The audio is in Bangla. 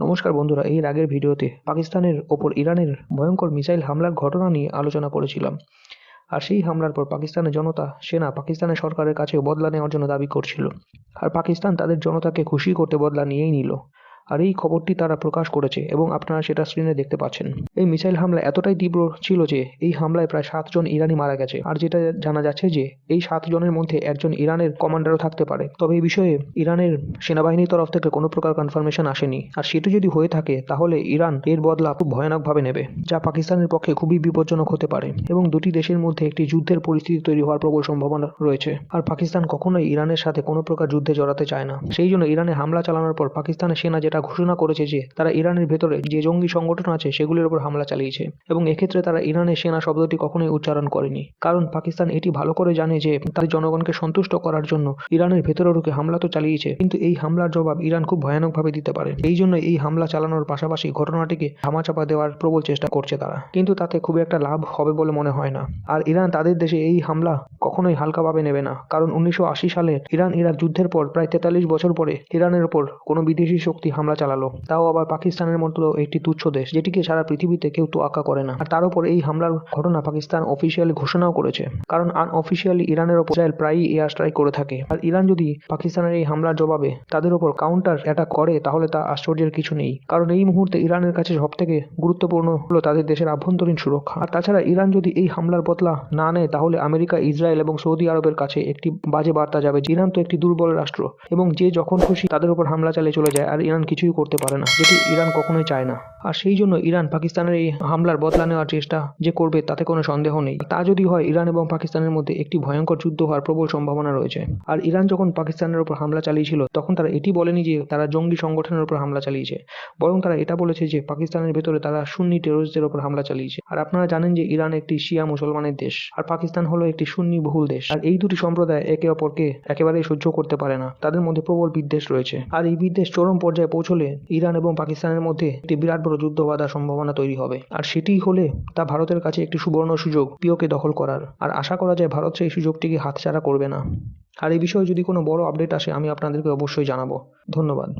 নমস্কার বন্ধুরা, এই আগের ভিডিওতে পাকিস্তানের ওপর ইরানের ভয়ঙ্কর মিসাইল হামলার ঘটনা নিয়ে আলোচনা করেছিলাম। আর সেই হামলার পর পাকিস্তানের জনতা, সেনা পাকিস্তানের সরকারের কাছে বদলা নেওয়ার জন্য দাবি করছিল। আর পাকিস্তান তাদের জনতাকে খুশি করতে বদলা নিয়েই নিল। আর এই খবরটি তারা প্রকাশ করেছে এবং আপনারা সেটা স্ক্রিনে দেখতে পাচ্ছেন। এই মিসাইল হামলা এতটাই তীব্র ছিল যে এই হামলায় প্রায় সাতজন ইরানি মারা গেছে। আর যেটা জানা যাচ্ছে যে এই সাতজনের মধ্যে একজন ইরানের কমান্ডারও থাকতে পারে। তবে এই বিষয়ে ইরানের সেনাবাহিনীর তরফ থেকে কোনো প্রকার কনফার্মেশন আসেনি। আর সেটি যদি হয়ে থাকে, তাহলে ইরান এর বদলা খুব ভয়ানকভাবে নেবে, যা পাকিস্তানের পক্ষে খুবই বিপজ্জনক হতে পারে এবং দুটি দেশের মধ্যে একটি যুদ্ধের পরিস্থিতি তৈরি হওয়ার প্রবল সম্ভাবনা রয়েছে। আর পাকিস্তান কখনোই ইরানের সাথে কোনো প্রকার যুদ্ধে জড়াতে চায় না। সেই জন্য ইরানে হামলা চালানোর পর পাকিস্তানের সেনা যেটা ঘোষণা করেছে যে তারা ইরানের ভেতরে যে জঙ্গি সংগঠন আছে সেগুলির উপর হামলা চালিয়েছে এবং এক্ষেত্রে তারা ইরানের সেনা শব্দটি কখনোই উচ্চারণ করেনি। কারণ পাকিস্তান এটি ভালো করে জানে যে তাদের জনগণকে সন্তুষ্ট করার জন্য ইরানের ভেতরে ঢুকে হামলা তো চালিয়েছে, কিন্তু এই হামলার জবাব ইরান খুব ভয়ানকভাবে দিতে পারে। এই জন্য এই হামলা চালানোর পাশাপাশি ঘটনাটিকে ধামাচাপা দেওয়ার প্রবল চেষ্টা করছে তারা। কিন্তু তাতে খুব একটা লাভ হবে বলে মনে হয় না। আর ইরান তাদের দেশে এই হামলা কখনোই হালকাভাবে নেবে না। কারণ উনিশশো আশি সালে ইরান ইরাক যুদ্ধের পর প্রায় তেতাল্লিশ বছর পরে ইরানের ওপর কোনো বিদেশি শক্তি হামলা চালালো। তাও আবার পাকিস্তানের মতো একটি তুচ্ছ দেশ, যেটিকে সারা পৃথিবীতে কেউ তোয়াক্কা করে না। আর তার উপর এই হামলার ঘটনা পাকিস্তান অফিসিয়ালি ঘোষণাও করেছে। কারণ আনঅফিসিয়ালি ইরানের ওপর ইসরায়েল প্রায়ই এয়ার স্ট্রাইক করে থাকে। আর ইরান যদি পাকিস্তানের এই হামলার জবাবে তাদের ওপর কাউন্টার অ্যাটাক করে, তাহলে তা আশ্চর্যের কিছু নেই। কারণ এই মুহূর্তে ইরানের কাছে সব থেকে গুরুত্বপূর্ণ হলো তাদের দেশের আভ্যন্তরীণ সুরক্ষা। আর তাছাড়া ইরান যদি এই হামলার বদলা না নেয়, তাহলে আমেরিকা, ইসরায়েল এবং সৌদি আরবের কাছে একটি বাজে বার্তা যাবে ইরান তো একটি দুর্বল রাষ্ট্র এবং যে যখন খুশি তাদের উপর হামলা চালিয়ে চলে যায়। আর ইরান কিছুই করতে পারে না, যেটি ইরান কখনোই চায় না। আর সেই জন্য ইরান পাকিস্তানের এই হামলার বদলা নেওয়ার চেষ্টা যে করবে তাতে কোনো সন্দেহ নেই। তা যদি হয়, ইরান এবং পাকিস্তানের মধ্যে একটি ভয়ঙ্কর যুদ্ধ হওয়ার প্রবল সম্ভাবনা রয়েছে। আর ইরান যখন পাকিস্তানের উপর হামলা চালিয়েছিল, তখন তারা এটি বলেনি যে তারা জঙ্গি সংগঠনের উপর হামলা চালিয়েছে। বরং তারা এটা বলেছে যে পাকিস্তানের ভেতরে তারা সুন্নি টেরোরিস্টদের উপর হামলা চালিয়েছে। আর আপনারা জানেন যে ইরান একটি শিয়া মুসলমানের দেশ, আর পাকিস্তান হলো একটি সুন্নি বহুল দেশ। আর এই দুটি সম্প্রদায় একে অপরকে একেবারেই সহ্য করতে পারে না। তাদের মধ্যে প্রবল বিদ্বেষ রয়েছে। আর এই বিদ্বেষ চরম পর্যায়ে পৌঁছলে ইরান এবং পাকিস্তানের মধ্যে একটি বিরাট বড় যুদ্ধ বাঁধার সম্ভাবনা তৈরি হবে। আর সেটি হলে তা ভারতের কাছে একটি সুবর্ণ সুযোগ পিওকে দখল করার। আর আশা করা যায় ভারত সেই সুযোগটিকে হাতছাড়া করবে না। আর এই বিষয়ে যদি কোনো বড় আপডেট আসে, আমি আপনাদেরকে অবশ্যই জানাব। ধন্যবাদ।